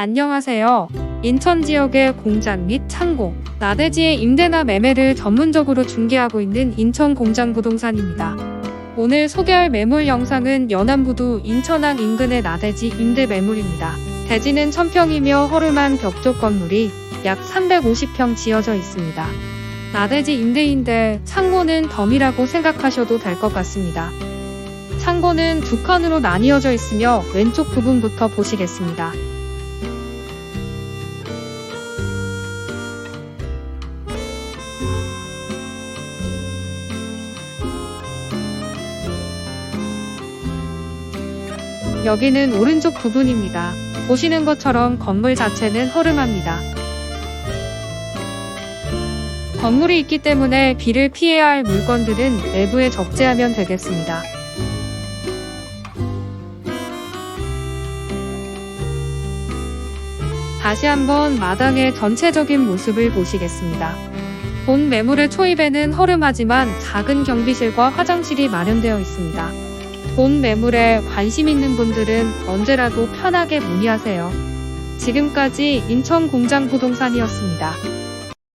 안녕하세요. 인천 지역의 공장 및 창고, 나대지의 임대나 매매를 전문적으로 중개하고 있는 인천 공장 부동산입니다. 오늘 소개할 매물 영상은 연안부두 인천항 인근의 나대지 임대 매물입니다. 대지는 1000평이며 허름한 벽쪽 건물이 약 350평 지어져 있습니다. 나대지 임대인데 창고는 덤이라고 생각하셔도 될 것 같습니다. 창고는 두 칸으로 나뉘어져 있으며 왼쪽 부분부터 보시겠습니다. 여기는 오른쪽 부분입니다. 보시는 것처럼 건물 자체는 허름합니다. 건물이 있기 때문에 비를 피해야 할 물건들은 내부에 적재하면 되겠습니다. 다시 한번 마당의 전체적인 모습을 보시겠습니다. 본 매물의 초입에는 허름하지만 작은 경비실과 화장실이 마련되어 있습니다. 본 매물에 관심 있는 분들은 언제라도 편하게 문의하세요. 지금까지 인천 공장 부동산이었습니다.